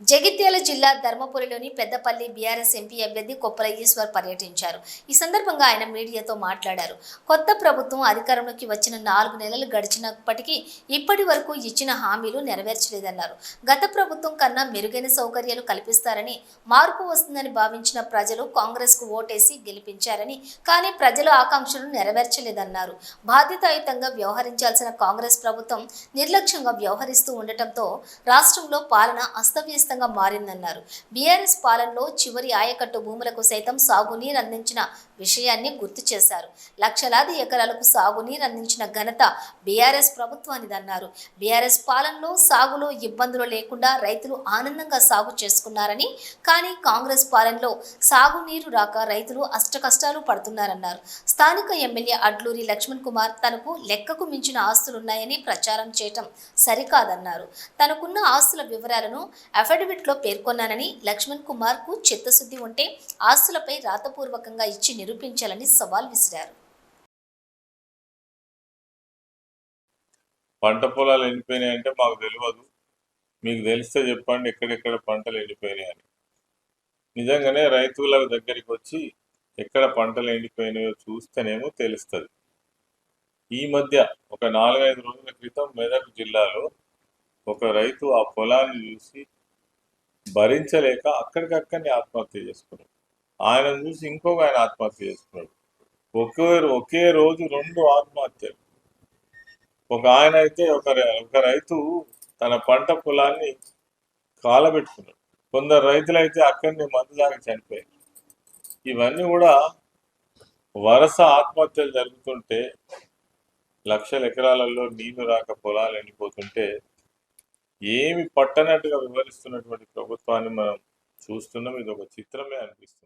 జగిత్యాల జిల్లా ధర్మపురిలోని Peddapalli BRS MP అభ్యర్థి కొప్పల ఈశ్వర్ పర్యటించారు. ఈ సందర్భంగా ఆయన మీడియాతో మాట్లాడారు. కొత్త ప్రభుత్వం అధికారంలోకి వచ్చిన నాలుగు నెలలు గడిచినప్పటికీ ఇప్పటి వరకు ఇచ్చిన హామీలు నెరవేర్చలేదన్నారు. గత ప్రభుత్వం కన్నా మెరుగైన సౌకర్యాలు కల్పిస్తారని మార్పు వస్తుందని భావించిన ప్రజలు కాంగ్రెస్కు ఓటేసి గెలిపించారని కానీ ప్రజల ఆకాంక్షలు నెరవేర్చలేదన్నారు. బాధ్యతాయుతంగా వ్యవహరించాల్సిన కాంగ్రెస్ ప్రభుత్వం నిర్లక్ష్యంగా వ్యవహరిస్తూ ఉండటంతో రాష్ట్రంలో పాలన అస్తవ్యస్త అస్తవ్యస్తంగా మారిందన్నారు. బీఆర్ఎస్ పాలనలో చివరి ఆయకట్టు భూములకు సైతం సాగునీరు అందించిన విషయాన్ని గుర్తు చేశారు. లక్షలాది ఎకరాలకు సాగునీరు అందించిన ఘనత బీఆర్ఎస్ ప్రభుత్వానిదన్నారు బీఆర్ఎస్ పాలనలో సాగులో ఇబ్బందులు లేకుండా రైతులు ఆనందంగా సాగు చేసుకున్నారని కానీ కాంగ్రెస్ పాలనలో సాగునీరు రాక రైతులు అష్టకష్టాలు పడుతున్నారన్నారు. స్థానిక ఎమ్మెల్యే అడ్లూరి లక్ష్మణ్ కుమార్ తనకు లెక్కకు మించిన ఆస్తులున్నాయని ప్రచారం చేయటం సరికాదన్నారు. తనకున్న ఆస్తుల వివరాలను అఫిడవిట్లో పేర్కొన్నానని లక్ష్మణ్ కుమార్కు చిత్తశుద్ధి ఉంటే ఆస్తులపై రాతపూర్వకంగా ఇచ్చి నిరూపించాలని సవాల్ విసిరారు. పంట పొలాలు ఎండిపోయినాయి అంటే మాకు తెలియదు. మీకు తెలిస్తే చెప్పండి ఎక్కడెక్కడ పంటలు ఎండిపోయినాయి అని. నిజంగానే రైతుల దగ్గరికి వచ్చి ఎక్కడ పంటలు ఎండిపోయినాయో చూస్తేనేమో తెలుస్తుంది. ఈ మధ్య ఒక నాలుగైదు రోజుల క్రితం మెదక్ జిల్లాలో ఒక రైతు ఆ పొలాన్ని చూసి భరించలేక అక్కడికక్కడిని ఆత్మహత్య చేసుకున్నాడు. ఆయన చూసి ఇంకొక ఆయన ఆత్మహత్య చేసుకున్నాడు. ఒకే ఒకే రోజు రెండు ఆత్మహత్యలు. ఒక ఆయన అయితే ఒక ఒక రైతు తన పంట పొలాన్ని కాలబెట్టుకున్నాడు. కొందరు రైతులు అయితే అక్కడిని మందు దాకా చనిపోయారు. ఇవన్నీ కూడా వరుస ఆత్మహత్యలు జరుగుతుంటే లక్షల ఎకరాలలో నీళ్ళు రాక పొలాలు ఎండిపోతుంటే ఏమి పట్టనట్టుగా వివరిస్తున్నటువంటి ప్రభుత్వాన్ని మనం చూస్తున్నాం. ఇది ఒక చిత్రమే అనిపిస్తుంది.